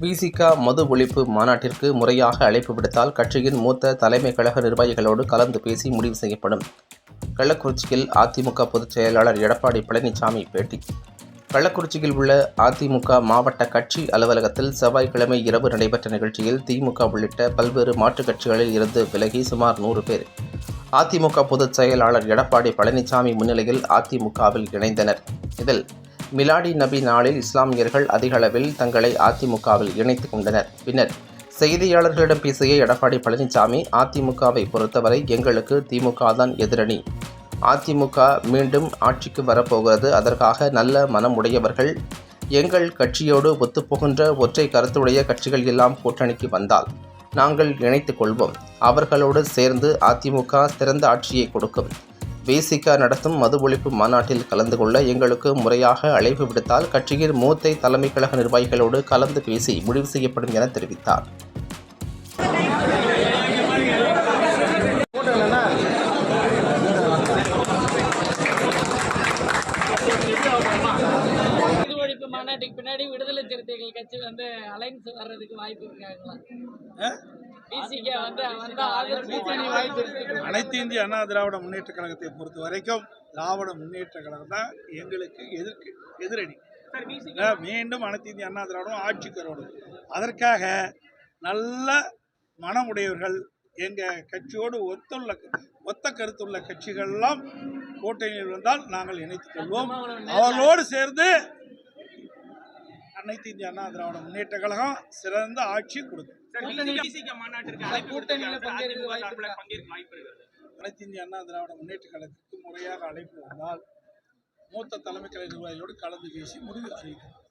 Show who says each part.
Speaker 1: பிசிகா மது ஒழிப்பு மாநாட்டிற்கு முறையாக அழைப்பு விடுத்தால் கட்சியின் மூத்த தலைமை கழக நிர்வாகிகளோடு கலந்து பேசி முடிவு செய்யப்படும். கள்ளக்குறிச்சியில் அதிமுக பொதுச் செயலாளர் எடப்பாடி பழனிசாமி பேட்டி. கள்ளக்குறிச்சியில் உள்ள அதிமுக மாவட்ட கட்சி அலுவலகத்தில் செவ்வாய்க்கிழமை இரவு நடைபெற்ற நிகழ்ச்சியில் திமுக உள்ளிட்ட பல்வேறு மாற்றுக் கட்சிகளில் இருந்து விலகி சுமார் நூறு பேர். அதிமுக பொதுச் செயலாளர் எடப்பாடி பழனிசாமி முன்னிலையில் அதிமுகவில் இணைந்தனர். இதில் மிலாடி நபி நாளில் இஸ்லாமியர்கள் அதிகளவில் தங்களை அதிமுகவில் இணைத்துக் கொண்டனர். பின்னர் செய்தியாளர்களிடம் பேசிய எடப்பாடி பழனிசாமி அதிமுகவை பொறுத்தவரை எங்களுக்கு திமுக தான் எதிரணி. அதிமுக மீண்டும் ஆட்சிக்கு வரப்போகிறது. அதற்காக நல்ல மனம் உடையவர்கள் எங்கள் கட்சியோடு ஒத்துப்போகின்ற ஒற்றை கருத்துடைய கட்சிகள் எல்லாம் கூட்டணிக்கு வந்தால் நாங்கள் இணைத்துக் கொள்வோம். அவர்களோடு சேர்ந்து அதிமுக சிறந்த ஆட்சியை கொடுக்கும். விசிக நடத்தும் மது ஒழிப்பு மாநாட்டில் கலந்து கொள்ள எங்களுக்கு முறையாக அழைப்பு விடுத்தால் கட்சியின் மூத்த தலைமை கழக நிர்வாகிகளோடு கலந்து பேசி முடிவு செய்யப்படும் என தெரிவித்தார்.
Speaker 2: மாநாட்டுக்கு பின்னாடி விடுதலை சிறுத்தைகள் கட்சி வந்து அலைன்ஸ் வர்றதுக்கு வாய்ப்பு இருக்காங்களா
Speaker 3: அனைத்து இந்திய அண்ணா திராவிட முன்னேற்ற கழகத்தை பொறுத்த வரைக்கும் திராவிட முன்னேற்ற கழகம் தான் எங்களுக்கு எதிர்க்கு எதிரணி. மீண்டும் அனைத்து இந்திய அண்ணா திராவிடம் ஆட்சிக்கு வரணும் அதற்காக நல்ல மனமுடையவர்கள் எங்கள் கட்சியோடு ஒத்துள்ள ஒத்த கருத்துள்ள கட்சிகளெல்லாம் கூட்டணியில் வந்தால் நாங்கள் இணைத்துக் கொள்வோம். அவர்களோடு சேர்ந்து அனைத்து இந்திய அண்ணா திராவிட முன்னேற்ற கழகம் சிறந்த ஆட்சி கொடுக்கும்? அனைத்து இந்திய அண்ணா திராவிட முன்னேற்ற கழகத்திற்கு முறையாக அழைப்பு வந்தால் மூத்த தலைமை கழக நிர்வாகிகளோடு கலந்து பேசி முடிவு அறிவிக்கும்